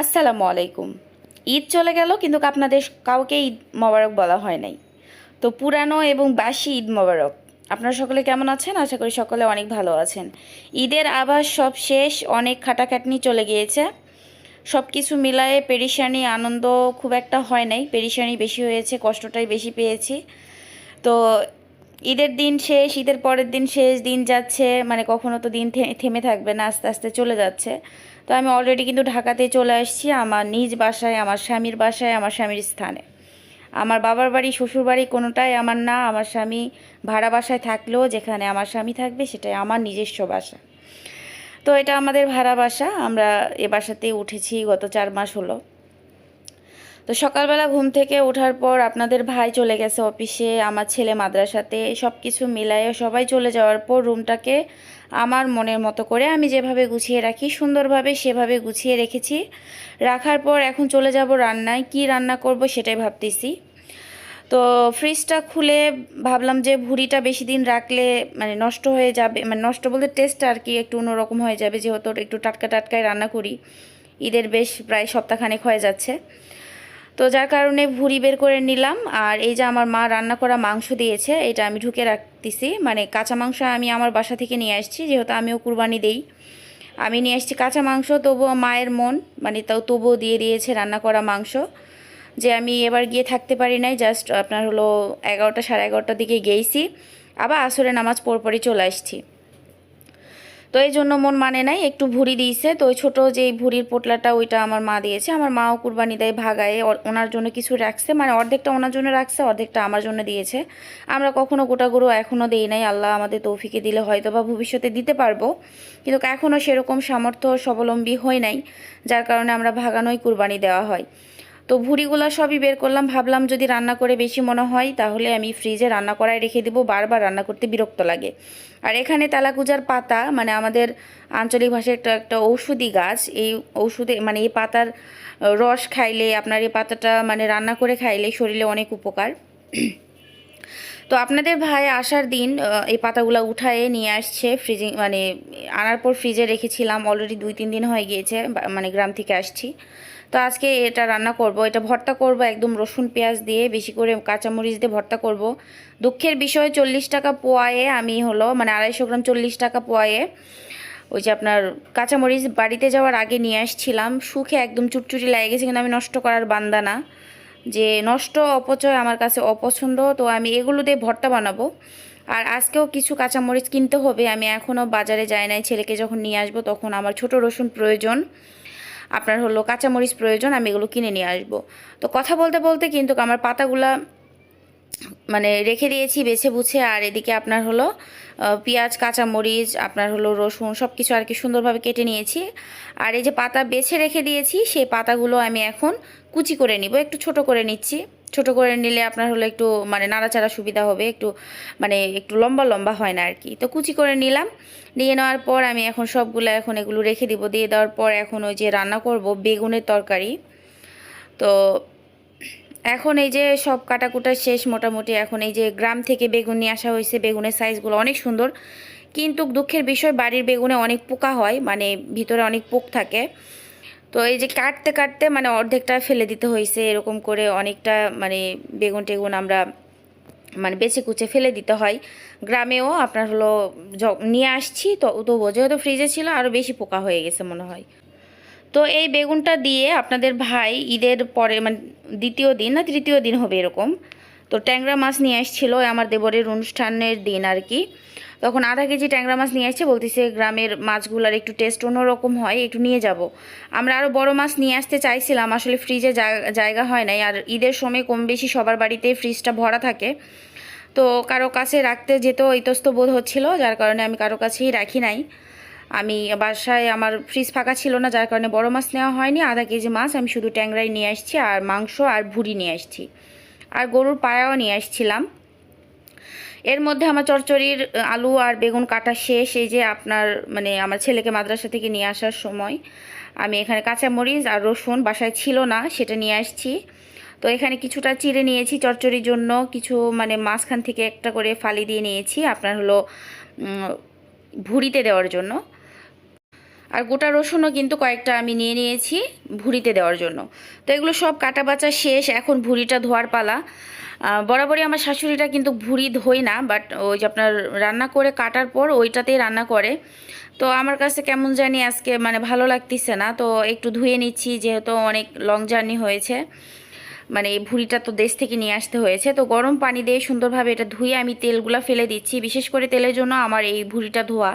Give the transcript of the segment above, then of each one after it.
আসসালামু আলাইকুম। ঈদ চলে গেল, কিন্তু আপনাদের কাউকে ঈদ মোবারক বলা হয় নাই। তো পুরানো এবং বাসি ঈদ মোবারক, আপনারা সকলে কেমন আছেন? আশা করি সকলে অনেক ভালো আছেন। ঈদের আবার সব শেষ, অনেক খাটাখাটনি চলে গিয়েছে। সব কিছু মিলায়ে পেরিসানি আনন্দ খুব একটা হয় নাই। পেরিসানি বেশি হয়েছে, কষ্টটাই বেশি পেয়েছি। তো ঈদের দিন শেষ, ঈদের পরের দিন শেষ, দিন যাচ্ছে মানে কখনো তো দিন থেমে থাকবে না, আস্তে আস্তে চলে যাচ্ছে। তো আমি অলরেডি কিন্তু ঢাকাতে চলে আসছি আমার নিজ বাসায়, আমার স্বামীর বাসায়, আমার স্বামীর স্থানে। আমার বাবার বাড়ি, শ্বশুর বাড়ি কোনোটাই আমার না, আমার স্বামী ভাড়া বাসায় থাকলেও যেখানে আমার স্বামী থাকবে সেটাই আমার নিজস্ব বাসা। তো এটা আমাদের ভাড়া বাসা, আমরা এ বাসাতেই উঠেছি গত চার মাস হলো। তো সকালবেলা ঘুম থেকে ওঠার পর আপনাদের ভাই চলে গেছে অফিসে, আমার ছেলে মাদ্রাসাতে সব কিছু মিলায়ে সবাই চলে যাওয়ার পর রুমটাকে আমার মনের মতো করে আমি যেভাবে গুছিয়ে রাখি, সুন্দরভাবে সেভাবে গুছিয়ে রেখেছি। রাখার পর এখন চলে যাব রান্নায়, কি রান্না করব সেটাই ভাবতেছি। তো ফ্রিজটা খুলে ভাবলাম যে ভুড়িটা বেশি দিন রাখলে মানে নষ্ট হয়ে যাবে মানে নষ্ট বলতে টেস্ট আর কি একটু অন্যরকম হয়ে যাবে, যেহেতু একটু টাটকা টাটকায় রান্না করি। ঈদের বেশ প্রায় সপ্তাহখানেক হয়ে যাচ্ছে। তো যার কারণে ভুড়ি বের করে নিলাম। আর এই যে আমার মা রান্না করা মাংস দিয়েছে, এটা আমি ঢুকে রাখতেছি। মানে কাঁচা মাংস আমি আমার বাসা থেকে নিয়ে আসছি, যেহেতু আমিও কুরবানি দেই। আমি নিয়ে আসছি কাঁচা মাংস, তবুও মায়ের মন মানে তাও তবুও দিয়ে দিয়েছে রান্না করা মাংস। যে আমি এবার গিয়ে থাকতে পারি নাই, জাস্ট আপনার হলো এগারোটা সাড়ে এগারোটার দিকে গেইছি। আবার আসরে নামাজ পরপরই চলে আসছি। তো এই জন্য মন মানে নাই, একটু ভুড়ি দিয়েছে। তো ওই ছোটো যে ভুড়ির পোটলাটা, ওইটা আমার মা দিয়েছে। আমার মাও কুরবানি দেয় ভাগায় ওনার জন্য কিছু রাখছে। মানে অর্ধেকটা ওনার জন্য রাখছে, অর্ধেকটা আমার জন্য দিয়েছে। আমরা কখনো গোটা গরু এখনও দিই নাই। আল্লাহ আমাদের তৌফিকে দিলে হয়তো বা ভবিষ্যতে দিতে পারব। কিন্তু এখনও সেরকম সামর্থ্য স্বাবলম্বী হয় নাই, যার কারণে আমরা ভাগানোই কুরবানি দেওয়া হয়। তো ভুড়িগুলো সবই বের করলাম। ভাবলাম যদি রান্না করে বেশি মনে হয়, তাহলে আমি ফ্রিজে রান্না করায় রেখে দেবো, বারবার রান্না করতে বিরক্ত লাগে। আর এখানে তেলাকুজার পাতা মানে আমাদের আঞ্চলিক ভাষায় একটা একটা ঔষধি গাছ, এই ঔষধে মানে এই পাতার রস খাইলে, আপনার এই পাতাটা মানে রান্না করে খাইলে শরীরে অনেক উপকার। তো আপনাদের ভাই আসার দিন এই পাতাগুলো উঠায়ে নিয়ে আসছে ফ্রিজিং মানে আনার পর ফ্রিজে রেখেছিলাম অলরেডি দুই, তিন দিন হয়ে গিয়েছে মানে গ্রাম থেকে আসছি। তো আজকে এটা রান্না করব। এটা ভর্তা করব, একদম রসুন পেঁয়াজ দিয়ে, বেশি করে কাঁচামরিচ দিয়ে ভর্তা করব। দুঃখের বিষয়ে, চল্লিশ টাকা পোয়ায়ে আমি হলো মানে আড়াইশো গ্রাম চল্লিশ টাকা পোয়ায়ে ওই যে আপনার কাঁচামরিচ বাড়িতে যাওয়ার আগে নিয়ে আসছিলাম। সুখে একদম চুটচুটি লেগে গেছে কিন্তু আমি নষ্ট করার বান্দা না। যে নষ্ট অপচয় আমার কাছে অপছন্দ, তো আমি এগুলো দিয়ে ভর্তা বানাবো। আর আজকেও কিছু কাঁচামরিচ কিনতে হবে, আমি এখনও বাজারে যাই নাই। ছেলেকে যখন নিয়ে আসব তখন আমার ছোট রসুন প্রয়োজন। আপনার হলো কাঁচামরিচ প্রয়োজন, আমি এগুলো কিনে নিয়ে আসব। তো কথা বলতে বলতে কিন্তু আমার পাতাগুলা মানে রেখে দিয়েছি, বেছে বুছে, আর এদিকে আপনার হলো পেঁয়াজ, কাঁচামরিচ, আপনার হলো রসুন সব কিছু আর কি সুন্দরভাবে কেটে নিয়েছি। আর এই যে পাতা বেছে রেখে দিয়েছি, সেই পাতাগুলো আমি এখন কুচি করে নিব, একটু ছোট করে নিচ্ছি। ছোট করে নিলে আপনার হলো একটু মানে নাড়াচাড়া সুবিধা হবে, একটু মানে একটু লম্বা লম্বা হয় না আর কি তো কুচি করে নিলাম, নিয়ে নেওয়ার পর আমি এখন সবগুলো এখন এগুলো রেখে দিব। দিয়ে দেওয়ার পর এখন ওই যে রান্না করব বেগুনের তরকারি। তো এখন এই যে সব কাটাকুটা শেষ মোটামুটি, এখন এই যে গ্রাম থেকে বেগুন নিয়ে আসা হয়েছে, বেগুনের সাইজগুলো অনেক সুন্দর। কিন্তু দুঃখের বিষয়, বাড়ির বেগুনে অনেক পোকা হয় মানে ভিতরে অনেক পোক থাকে। তো এই যে কাটতে কাটতে মানে অর্ধেকটা ফেলে দিতে হয়েছে, এরকম করে অনেকটা মানে বেগুন টেগুন আমরা মানে বেছে কুচে ফেলে দিতে হয়। গ্রামেও আপনার হলো নিয়ে আসছি, তো তবুও যেহেতু ফ্রিজে ছিল আরও বেশি পোকা হয়ে গেছে মনে হয়। তো এই বেগুনটা দিয়ে আপনাদের ভাই ঈদের পরে মানে দ্বিতীয় দিন না তৃতীয় দিন হবে এরকম তো ট্যাংরা মাছ নিয়ে আসছিল আমার দেবরের অনুষ্ঠানের দিন আর কি। তখন আধা কেজি ট্যাংরা মাছ নিয়ে আসছে, বলতেছে গ্রামের মাছগুলোর একটু টেস্ট অন্যরকম হয়, একটু নিয়ে যাব। আমরা আরও বড় মাছ নিয়ে আসতে চাইছিলাম, আসলে ফ্রিজে জায়গা হয় নাই আর ঈদের সময় কম বেশি সবার বাড়িতে ফ্রিজটা ভরা থাকে। তো কারও কাছে রাখতে যেতেও ইতস্ত বোধ হচ্ছিল, যার কারণে আমি কারও কাছেই রাখি নাই। আমি বাসায় আমার ফ্রিজ ফাঁকা ছিল না, যার কারণে বড় মাছ নেওয়া হয়নি। আধা কেজি মাছ আমি শুধু ট্যাংরাই নিয়ে আসছি আর মাংস আর ভুড়ি নিয়ে আসছি। আর গরুর পায়াও নিয়ে আসছিলাম। এর মধ্যে আমার চচ্চড়ির আলু আর বেগুন কাটা শেষ। এই যে আপনার মানে আমার ছেলেকে মাদ্রাসা থেকে নিয়ে আসার সময় আমি এখানে কাঁচামরিচ আর রসুন বাসায় ছিল না, সেটা নিয়ে আসছি। তো এখানে কিছুটা চিড়ে নিয়েছি চচ্চড়ির জন্য, কিছু মানে মাঝখান থেকে একটা করে ফালি দিয়ে নিয়েছি, আপনার হলো ভুড়িতে দেওয়ার জন্য। আর গোটা রসুনও কিন্তু কয়েকটা আমি নিয়ে নিয়েছি ভুড়িতে দেওয়ার জন্য। তো এগুলো সব কাটা বাচা শেষ, এখন ভুড়িটা ধোয়ার পালা। বরাবরই আমার শাশুড়িটা কিন্তু ভুড়ি ধোয় না বাট ওই যে আপনার রান্না করে কাটার পর ওইটাতেই রান্না করে। তো আমার কাছে কেমন জানি আজকে মানে ভালো লাগতেছে না, তো একটু ধুয়ে নিচ্ছি, যেহেতু অনেক লং জার্নি হয়েছে। মানে এই ভুড়িটা তো দেশ থেকে নিয়ে আসতে হয়েছে, তো গরম পানি দিয়ে সুন্দরভাবে এটা ধুয়ে আমি তেলগুলো ফেলে দিচ্ছি। বিশেষ করে তেলের জন্য আমার এই ভুড়িটা ধোয়া।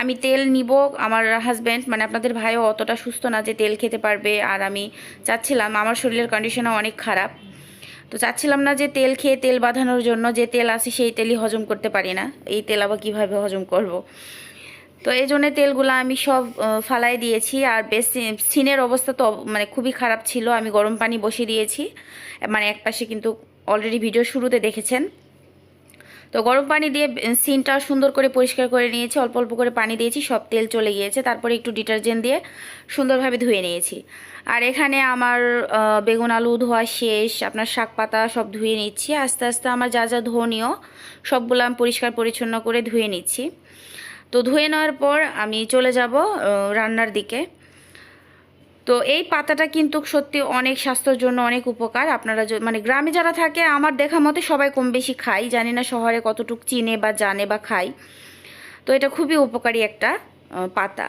আমি তেল নিব, আমার হাজব্যান্ড মানে আপনাদের ভাইও অতটা সুস্থ না যে তেল খেতে পারবে, আর আমি চাচ্ছিলাম, আমার শরীরের কন্ডিশনও অনেক খারাপ। তো চাচ্ছিলাম না যে তেল খেয়ে তেল বাঁধানোর জন্য, যে তেল আছে সেই তেলই হজম করতে পারি না, এই তেল আবার কীভাবে হজম করব। তো এই জন্যে তেলগুলো আমি সব ফালাই দিয়েছি, আর বেশ সিনের অবস্থা তো মানে খুবই খারাপ ছিল, আমি গরম পানি বসিয়ে দিয়েছি। মানে এক পাশে কিন্তু অলরেডি ভিডিও শুরুতে দেখেছেন। তো গরম পানি দিয়ে সিনটা সুন্দর করে পরিষ্কার করে নিয়েছি। অল্প অল্প করে পানি দিয়েছি, সব তেল চলে গিয়েছে। তারপরে একটু ডিটারজেন্ট দিয়ে সুন্দরভাবে ধুয়ে নিয়েছি। আর এখানে আমার বেগুন আলু ধোয়া শেষ, আপনার শাক পাতা সব ধুয়ে নিচ্ছি। আস্তে আস্তে আমার যা যা ধোনীয়, সবগুলো আমি পরিষ্কার পরিচ্ছন্ন করে ধুয়ে নিচ্ছি। তো ধুয়ে নেওয়ার পর আমি চলে যাব রান্নার দিকে। তো এই পাতাটা কিন্তু সত্যি অনেক স্বাস্থ্যের জন্য অনেক উপকার। আপনারা মানে গ্রামে যারা থাকে, আমার দেখা মতে সবাই কম বেশি খায়। জানি না শহরে কতটুক চিনে বা জানে বা খায়। তো এটা খুবই উপকারী একটা পাতা।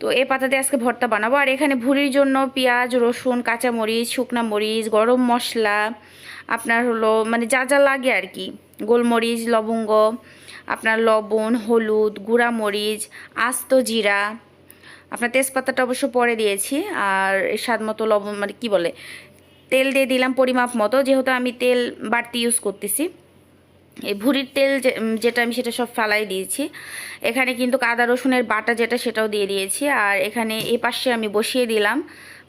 তো এই পাতা দিয়ে আজকে ভর্তা বানাবো। আর এখানে ভুড়ির জন্য পেঁয়াজ, রসুন, কাঁচামরিচ, শুকনা মরিচ, গরম মশলা, আপনার হলো মানে যা যা লাগে আর কি। গোলমরিচ, লবঙ্গ, আপনার লবণ, হলুদ, গুঁড়া মরিচ, আস্ত জিরা আপনার তেজপাতাটা অবশ্য পরে দিয়েছি, আর স্বাদ মতো লবণ মানে কী বলে, তেল দিয়ে দিলাম পরিমাপ মতো, যেহেতু আমি তেল বাড়তি ইউজ করতেছি। এই ভুড়ির তেল যেটা আমি সেটা সব ফালাই দিয়েছি। এখানে কিন্তু আদা, রসুনের বাটা যেটা সেটাও দিয়ে দিয়েছি, আর এখানে এই পাশে আমি বসিয়ে দিলাম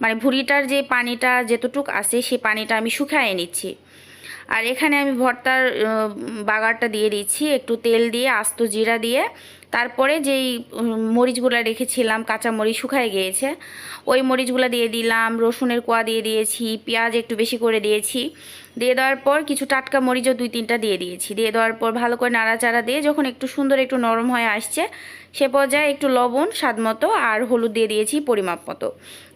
মানে ভুড়িটার যে পানিটা যেতটুক আছে সেই পানিটা আমি শুকায়ে নিচ্ছি। আর এখানে আমি ভর্তার বাগারটা দিয়ে দিচ্ছি একটু তেল দিয়ে আস্ত জিরা দিয়ে তারপরে যেই মরিচগুলো রেখেছিলাম, কাঁচা মরিচ শুকায় গিয়েছে, ওই মরিচগুলো দিয়ে দিলাম, রসুনের কোয়া দিয়ে দিয়েছি, পেঁয়াজ একটু বেশি করে দিয়েছি, দিয়ে দেওয়ার পর কিছু টাটকা মরিচও দুই তিনটা দিয়ে দিয়েছি, দিয়ে দেওয়ার পর ভালো করে নাড়াচাড়া দিয়ে যখন একটু সুন্দর একটু নরম হয়ে আসছে, সে পর্যায়ে একটু লবণ, স্বাদ মতো আর হলুদ দিয়ে দিয়েছি পরিমাপ মতো,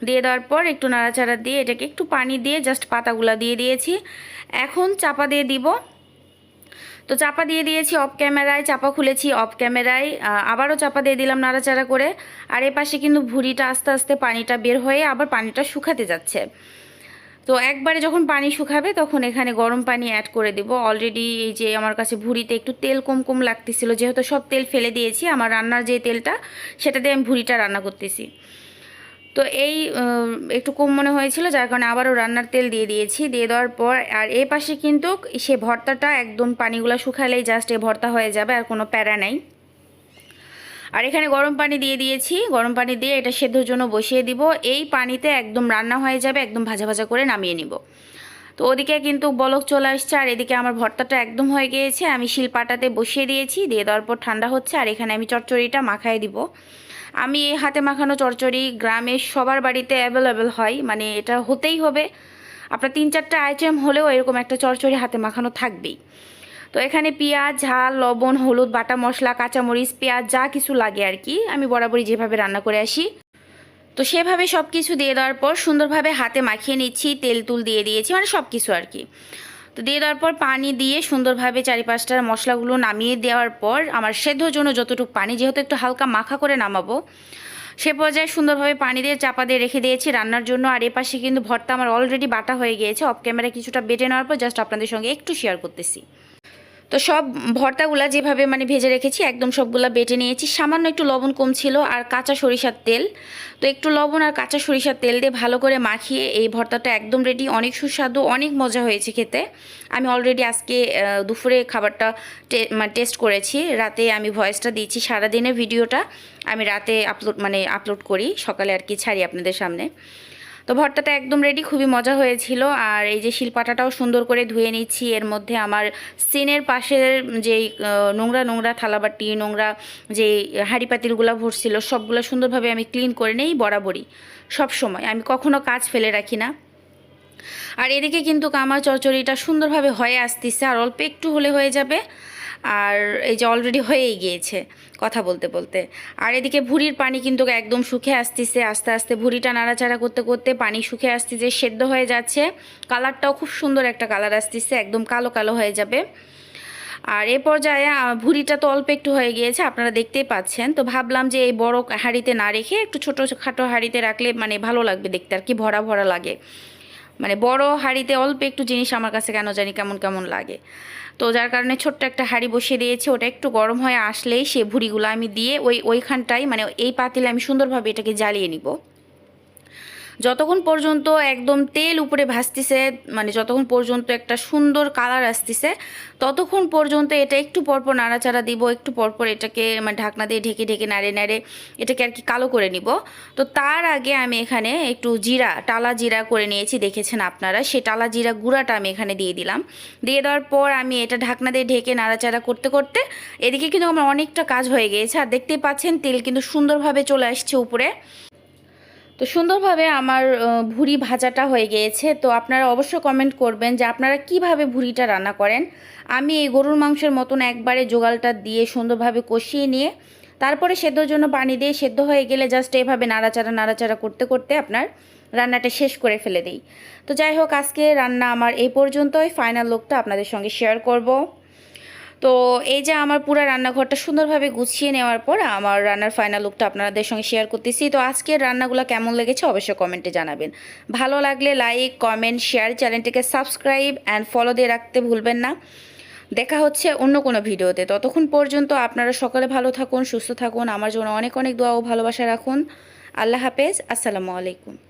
দিয়ে দেওয়ার পর একটু নাড়াচাড়া দিয়ে এটাকে একটু পানি দিয়ে জাস্ট পাতাগুলো দিয়ে দিয়েছি, এখন চাপা দিয়ে দিব তো চাপা দিয়ে দিয়েছি অফ ক্যামেরায় চাপা খুলেছি অফ ক্যামেরায় আবারও চাপা দিয়ে দিলাম নাড়াচাড়া করে। আর এ পাশে কিন্তু ভুঁড়িটা আস্তে আস্তে পানিটা বের হয়ে আবার পানিটা শুকাতে যাচ্ছে। তো একবারে যখন পানি শুকাবে তখন এখানে গরম পানি অ্যাড করে দেব। অলরেডি এই যে আমার কাছে ভুঁড়িতে একটু তেল কম কম লাগতেছিল, যেহেতু সব তেল ফেলে দিয়েছি, আমার রান্নার যে তেলটা সেটা দিয়ে আমি ভুঁড়িটা রান্না করতেছি। তো এই একটু কম মনে হয়েছিল, যার কারণে আবারও রান্নার তেল দিয়ে দিয়েছি। দিয়ে দেওয়ার পর, আর এই পাশে কিন্তু সে ভর্তাটা একদম পানিগুলো শুকালেই জাস্ট এ ভর্তা হয়ে যাবে, আর কোনো প্যারা নাই। আর এখানে গরম পানি দিয়ে দিয়েছি। গরম পানি দিয়ে এটা সেদ্ধর জন্য বসিয়ে দিব। এই পানিতে একদম রান্না হয়ে যাবে, একদম ভাজা ভাজা করে নামিয়ে নিব। তো ওদিকে কিন্তু বলক চলে আসছে, আর এদিকে আমার ভর্তাটা একদম হয়ে গিয়েছে। আমি শিলপাটাতে বসিয়ে দিয়েছি, দিয়ে দেওয়ার পর ঠান্ডা হচ্ছে, আর এখানে আমি চটচড়িটা মাখায় দিব। আমি এই হাতে মাখানো চচ্চড়ি গ্রামের সবার বাড়িতে অ্যাভেলেবেল হয় মানে এটা হতেই হবে। আপনার তিন চারটা আইটেম হলেও এরকম একটা চচ্চড়ি হাতে মাখানো থাকবেই। তো এখানে পেঁয়াজ, ঝাল, লবণ, হলুদ, বাটা মশলা, কাঁচামরিচ, পেঁয়াজ, যা কিছু লাগে আর কি, আমি বরাবরই যেভাবে রান্না করে আসি। তো সেভাবে সব কিছু দিয়ে দেওয়ার পর সুন্দরভাবে হাতে মাখিয়ে নিচ্ছি, তেল তুল দিয়ে দিয়েছি মানে সব কিছু আর কি। তো দিয়ে দেওয়ার পর পানি দিয়ে সুন্দরভাবে চারিপাশটার মশলাগুলো নামিয়ে দেওয়ার পর আমার সেদ্ধর জন্য যতটুকু পানি, যেহেতু একটু হালকা মাখা করে নামাবো, সে পর্যায়ে সুন্দরভাবে পানি দিয়ে চাপা দিয়ে রেখে দিয়েছি রান্নার জন্য। আর এ পাশে কিন্তু ভর্তা আমার অলরেডি বাটা হয়ে গিয়েছে অফ ক্যামেরা কিছুটা বেটে নেওয়ার পর জাস্ট আপনাদের সঙ্গে একটু শেয়ার করতেছি। তো সব ভর্তাগুলা যেভাবে মানে ভেজে রেখেছি, একদম সবগুলা বেটে নিয়েছি। সামান্য একটু লবণ কম ছিল আর কাঁচা সরিষার তেল। তো একটু লবণ আর কাঁচা সরিষার তেল দিয়ে ভালো করে মাখিয়ে এই ভর্তাটা একদম রেডি অনেক সুস্বাদু, অনেক মজা হয়েছে খেতে। আমি অলরেডি আজকে দুপুরে খাবারটা টে- মানে টেস্ট করেছি। রাতে আমি ভয়েসটা দিয়েছি সারাদিনের ভিডিওটা আমি রাতে আপলোড মানে আপলোড করি, সকালে আর কি ছাড়ি আপনাদের সামনে। তো ভর্তাটা একদম রেডি খুবই মজা হয়েছিল। আর এই যে শিলপাটাটাও সুন্দর করে ধুয়ে নিচ্ছি। এর মধ্যে আমার সিনের পাশের যেই নোংরা নোংরা থালাবাটি, নোংরা যে হাঁড়ি পাতিলগুলো ভরছিল, সবগুলো সুন্দরভাবে আমি ক্লিন করে নেই, বরাবরই। সব সময়। আমি কখনো কাজ ফেলে রাখি না। আর এদিকে কিন্তু আমার চচ্চড়িটা সুন্দরভাবে হয়ে আসতেছে। আর অল্প একটু হলে হয়ে যাবে। আর এই যে অলরেডি হয়েই গিয়েছে কথা বলতে বলতে। আর এদিকে ভুঁড়ির পানি কিন্তু একদম শুকে আসতেছে, আস্তে আস্তে ভুঁড়িটা নাড়াচাড়া করতে করতে পানি শুকে আসতেছে, সেদ্ধ হয়ে যাচ্ছে। কালারটাও খুব সুন্দর একটা কালার আসতেছে, একদম কালো কালো হয়ে যাবে। আর এ পর্যায়ে ভুঁড়িটা তো অল্প একটু হয়ে গিয়েছে, আপনারা দেখতেই পাচ্ছেন। তো ভাবলাম যে এই বড় হাঁড়িতে না রেখে একটু ছোটো খাটো হাঁড়িতে রাখলে মানে ভালো লাগবে দেখতে, আর কি ভরা ভরা লাগে। মানে বড় হাঁড়িতে অল্প একটু জিনিস আমার কাছে কেন জানি কেমন কেমন লাগে। তো যার কারণে ছোট্ট একটা হাঁড়ি বসিয়ে দিয়েছি, ওটা একটু গরম হয়ে আসলেই সে ভুড়িগুলো আমি দিয়ে ওই ওইখানটাই মানে এই পাতিলে আমি সুন্দরভাবে এটাকে জ্বালিয়ে নিব। যতক্ষণ পর্যন্ত একদম তেল উপরে ভাসতেছে মানে যতক্ষণ পর্যন্ত একটা সুন্দর কালার আসতেছে, ততক্ষণ পর্যন্ত এটা একটু পরপর নাড়াচাড়া দিব, একটু পরপর এটাকে মানে ঢাকনা দিয়ে ঢেকে ঢেকে নাড়ে নাড়ে এটাকে আর কি কালো করে নিব। তো তার আগে আমি এখানে একটু জিরা, টালা জিরা করে নিয়েছি, দেখেছেন আপনারা? সে টালা জিরা গুঁড়াটা আমি এখানে দিয়ে দিলাম। দিয়ে দেওয়ার পর আমি এটা ঢাকনা দিয়ে ঢেকে নাড়াচাড়া করতে করতে এদিকে কিন্তু আমার অনেকটা কাজ হয়ে গিয়েছে। আর দেখতেই পাচ্ছেন তেল কিন্তু সুন্দরভাবে চলে আসছে উপরে। তো সুন্দরভাবে আমার ভুঁড়ি ভাজাটা হয়ে গিয়েছে। তো আপনারা অবশ্যই কমেন্ট করবেন যে আপনারা কীভাবে ভুঁড়িটা রান্না করেন। আমি এই গরুর মাংসের মতন একবারে জোগালটা দিয়ে সুন্দরভাবে কষিয়ে নিয়ে, তারপরে সেদ্ধর জন্য পানি দিয়ে সেদ্ধ হয়ে গেলে জাস্ট এভাবে নাড়াচাড়া নাড়াচাড়া করতে করতে আপনার রান্নাটা শেষ করে ফেলে দিই। তো যাই হোক, আজকে রান্না আমার এই পর্যন্তই। ফাইনাল লুকটা আপনাদের সঙ্গে শেয়ার করব। তো এই যে আমার পুরো রান্নাঘরটা সুন্দরভাবে গুছিয়ে নেওয়ার পর আমার রান্নার ফাইনাল লুকটা আপনাদের সঙ্গে শেয়ার করতেছি। তো আজকের রান্নাগুলো কেমন লেগেছে অবশ্যই কমেন্টে জানাবেন। ভালো লাগলে লাইক কমেন্ট শেয়ার চ্যানেলটিকে সাবস্ক্রাইব অ্যান্ড ফলো দিয়ে রাখতে ভুলবেন না। দেখা হচ্ছে অন্য কোনো ভিডিওতে। ততক্ষণ পর্যন্ত আপনারা সকলে ভালো থাকুন, সুস্থ থাকুন। আমার জন্য অনেক অনেক দোয়া ও ভালোবাসা রাখুন। আল্লাহ হাফেজ। আসসালামু আলাইকুম।